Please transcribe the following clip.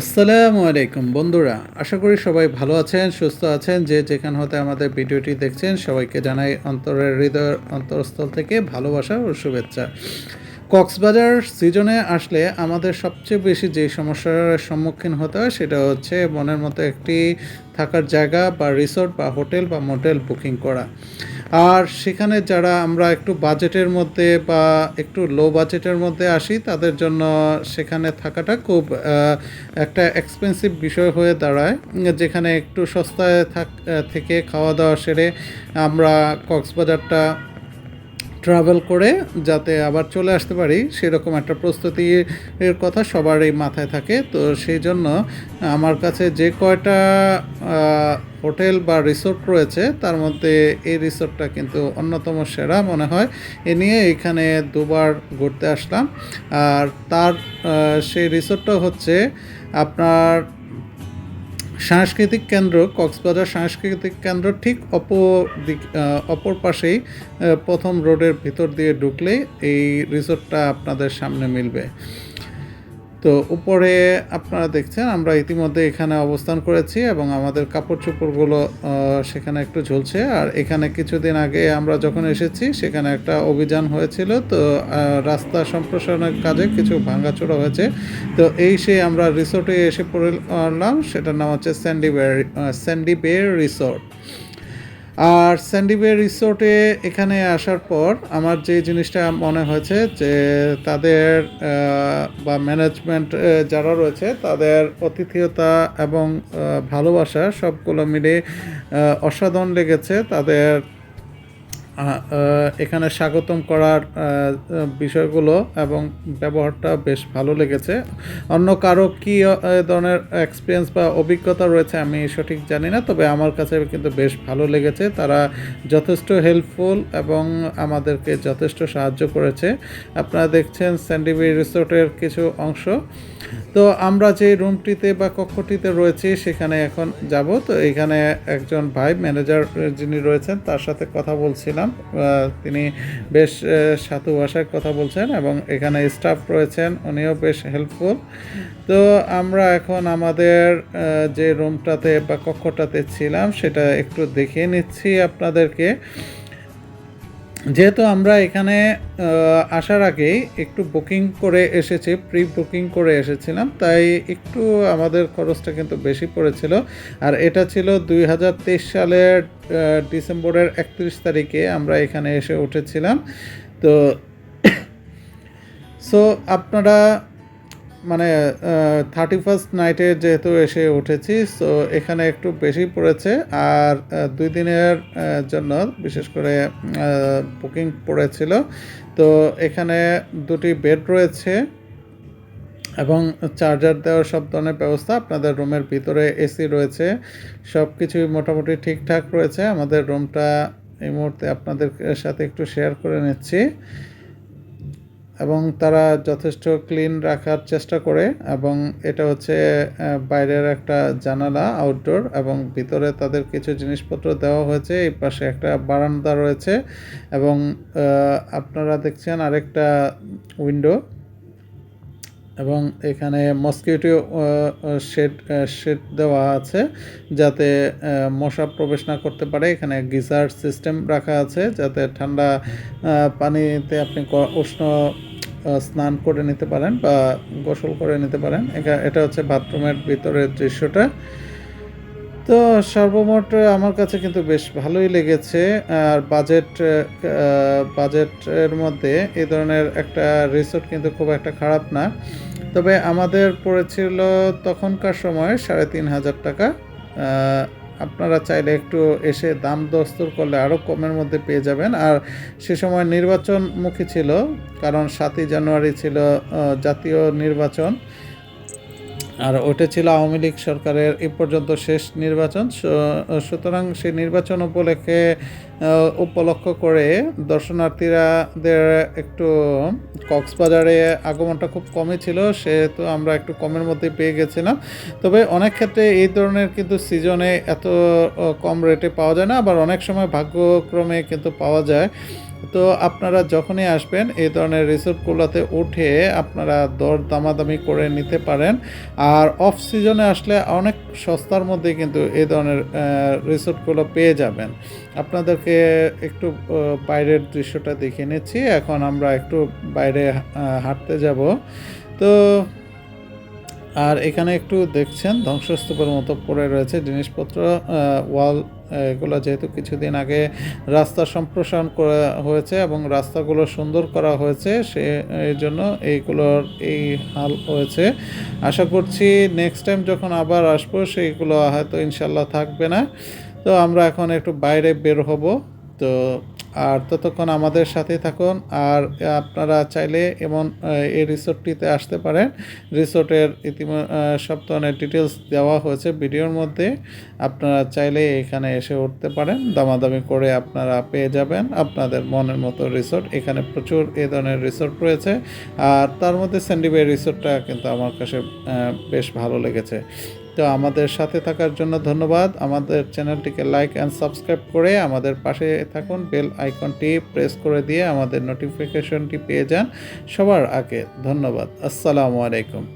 আসসালামু আলাইকুম বন্ধুরা, আশা করি সবাই ভালো আছেন, সুস্থ আছেন, যে যেখান হতে আমাদের ভিডিওটি দেখছেন সবাইকে জানাই অন্তরের হৃদয়, অন্তরস্থল থেকে ভালোবাসা ও শুভেচ্ছা। কক্সবাজার সিজনে আসলে আমাদের সবচেয়ে বেশি যে সমস্যার সম্মুখীন হতে হয় সেটা হচ্ছে মনের মতো একটি থাকার জায়গা বা রিসোর্ট বা হোটেল বা মোটেল বুকিং করা। আর সেখানে যারা আমরা একটু বাজেটের মধ্যে বা একটু লো বাজেটের মধ্যে আসি, তাদের জন্য সেখানে থাকাটা খুব একটা এক্সপেন্সিভ বিষয় হয়ে দাঁড়ায়। যেখানে একটু সস্তায় থাক থেকে খাওয়া দাওয়া সেরে আমরা কক্সবাজারটা ট্রাভেল করে যাতে আবার চলে আসতে পারি, সেরকম একটা প্রস্তুতির কথা সবারই মাথায় থাকে। তো সেই জন্য আমার কাছে যে কয়টা হোটেল বা রিসোর্ট রয়েছে, তার মধ্যে এই রিসোর্টটা কিন্তু অন্যতম সেরা মনে হয়। এ নিয়ে এখানে দুবার ঘুরতে আসলাম। আর তার সেই রিসোর্টটা হচ্ছে আপনার সাংস্কৃতিক কেন্দ্র, কক্সবাজার সাংস্কৃতিক কেন্দ্র ঠিক অপর দিক অপর পাশেই প্রথম রোডের ভিতর দিয়ে ঢুকলেই এই রিসোর্টটা আপনাদের সামনে মিলবে। তো উপরে আপনারা দেখছেন, আমরা ইতিমধ্যে এখানে অবস্থান করেছি এবং আমাদের কাপড় চোপড়গুলো সেখানে একটু ঝুলছে। আর এখানে কিছুদিন আগে আমরা যখন এসেছি, সেখানে একটা অভিযান হয়েছিল। তো রাস্তা সম্প্রসারণের কাজে কিছু ভাঙাচোরা হয়েছে। তো এই সে আমরা রিসোর্টে এসে পড়লাম, সেটার নাম হচ্ছে স্যান্ডি বে স্যান্ডি বে রিসোর্ট। আর স্যান্ডিবে রিসোর্টে এখানে আসার পর আমার যে জিনিসটা মনে হয়েছে যে তাদের বা ম্যানেজমেন্ট যারা রয়েছে তাদের অতিথিয়তা এবং ভালোবাসা সবগুলো মিলে অসাধারণ লেগেছে। তাদের এখানে স্বাগতম করার বিষয়গুলো এবং ব্যবহারটা বেশ ভালো লেগেছে। অন্য কারও কী ধরনের এক্সপিরিয়েন্স বা অভিজ্ঞতা রয়েছে আমি সঠিক জানি না, তবে আমার কাছে কিন্তু বেশ ভালো লেগেছে। তারা যথেষ্ট হেল্পফুল এবং আমাদেরকে যথেষ্ট সাহায্য করেছে। আপনারা দেখছেন স্যান্ডিবি রিসোর্টের কিছু অংশ। তো আমরা যে রুমটিতে বা কক্ষটিতে রয়েছি, সেখানে এখন যাব। তো এখানে একজন ভাই ম্যানেজার যিনি রয়েছেন, তার সাথে কথা বলছিলাম। আহ, তিনি বেশ সাধু ভাষায় কথা বলছেন এবং এখানে স্টাফ রয়েছেন উনিও বেশ হেল্পফুল তো আমরা এখন আমাদের যে রুমটাতে বা কক্ষটাতে ছিলাম সেটা একটু দেখিয়ে নিচ্ছি আপনাদেরকে। যেহেতু আমরা এখানে আসার আগেই একটু বুকিং করে এসেছি প্রি বুকিং করে এসেছিলাম, তাই একটু আমাদের খরচটা কিন্তু বেশি পড়েছিল। আর এটা ছিল দুই হাজার তেইশ সালের ডিসেম্বরের একত্রিশ তারিখে আমরা এখানে এসে উঠেছিলাম। তো সো আপনারা মানে থার্টি ফার্স্ট নাইটে যেহেতু এসে উঠেছি সো এখানে একটু বেশি পড়েছে। আর দুই দিনের জন্য বিশেষ করে বুকিং পড়েছিল। তো এখানে দুটি বেড রয়েছে এবং চার্জার দেওয়ার সব ধরনের ব্যবস্থা। আপনাদের রুমের ভিতরে এসি রয়েছে। সব কিছুই মোটামুটি ঠিকঠাক রয়েছে। আমাদের রুমটা এই মুহূর্তে আপনাদের সাথে একটু শেয়ার করে নিচ্ছি। এবং তারা যথেষ্ট ক্লিন রাখার চেষ্টা করে এবং এটা হচ্ছে বাইরের একটা জানালা আউটডোর এবং ভিতরে তাদের কিছু জিনিসপত্র দেওয়া হয়েছে। এই পাশে একটা বারান্দা রয়েছে এবং আপনারা দেখছেন আরেকটা উইন্ডো এবং এখানে মসকিউটো শেড শেড দেওয়া আছে যাতে মশা প্রবেশ না করতে পারে। এখানে গিজার সিস্টেম রাখা আছে যাতে ঠান্ডা পানিতে আপনি উষ্ণ স্নান করে নিতে পারেন বা গোসল করে নিতে পারেন। এটা- হচ্ছে বাথরুমের ভিতরের দৃশ্যটা। তো সর্বমোট আমার কাছে কিন্তু বেশ ভালোই লেগেছে। আর বাজেট বাজেটের মধ্যে এই ধরনের একটা রিসোর্ট কিন্তু খুব একটা খারাপ না। তবে আমাদের পড়েছিল তখনকার সময় সাড়ে তিন হাজার টাকা। আপনারা চাইলে একটু এসে দাম দস্তর করলে আরও কমের মধ্যে পেয়ে যাবেন। আর সে সময় নির্বাচনমুখী ছিল, কারণ সাতই জানুয়ারি ছিল জাতীয় নির্বাচন। আর ওটা ছিল আওয়ামী লীগ সরকারের এ পর্যন্ত শেষ নির্বাচন। সুতরাং সেই নির্বাচন উপলক্ষে উপলক্ষ করে দর্শনার্থীরাদের একটু কক্সবাজারে আগমনটা খুব কমই ছিল, সেহেতু আমরা একটু কমের মধ্যে পেয়ে গেছিলাম। তবে অনেক ক্ষেত্রে এই ধরনের কিন্তু সিজনে এত কম রেটে পাওয়া যায় না, আবার অনেক সময় ভাগ্যক্রমে কিন্তু পাওয়া যায়। তো আপনারা যখনই আসবেন, এই ধরনের রিসোর্টগুলোতে উঠে আপনারা দর দামাদামি করে নিতে পারেন। আর অফ সিজনে আসলে অনেক সস্তার মধ্যে কিন্তু এই ধরনের রিসোর্টগুলো পেয়ে যাবেন। আপনাদেরকে একটু বাইরের দৃশ্যটা দেখে নিচ্ছি। এখন আমরা একটু বাইরে হাঁটতে যাব। তো আর এখানে একটু দেখছেন, ধ্বংসস্তূপের মতো পড়ে রয়েছে জিনিসপত্র ওয়াল এগুলো যেহেতু কিছুদিন আগে রাস্তা সম্প্রসারণ করা হয়েছে এবং রাস্তাগুলো সুন্দর করা হয়েছে, সে এই জন্য এইগুলোর এই হাল হয়েছে। আশা করছি নেক্সট টাইম যখন আবার আসব সেইগুলো হয়তো ইনশাল্লাহ থাকবে না। তো আমরা এখন একটু বাইরে বের হব। তো আর ততক্ষণ আমাদের সাথে থাকুন। আর আপনারা চাইলে এমন এই রিসোর্টটিতে আসতে পারেন। রিসোর্টের ইতিম সব ধরনের ডিটেলস দেওয়া হয়েছে ভিডিওর মধ্যে। আপনারা চাইলে এখানে এসে উঠতে পারেন। দামাদামি করে আপনারা পেয়ে যাবেন আপনাদের মনের মতো রিসোর্ট। এখানে প্রচুর এ ধরনের রিসোর্ট রয়েছে। আর তার মধ্যে স্যান্ডিবে রিসোর্টটা কিন্তু আমার কাছে বেশ ভালো লেগেছে। তো আমাদের সাথে থাকার জন্য ধন্যবাদ। আমাদের চ্যানেলটিকে লাইক অ্যান্ড সাবস্ক্রাইব করে আমাদের পাশে থাকুন। বেল আইকনটি প্রেস করে দিয়ে আমাদের নোটিফিকেশনটি পেয়ে যান। সবার আগে ধন্যবাদ। আসসালামু আলাইকুম।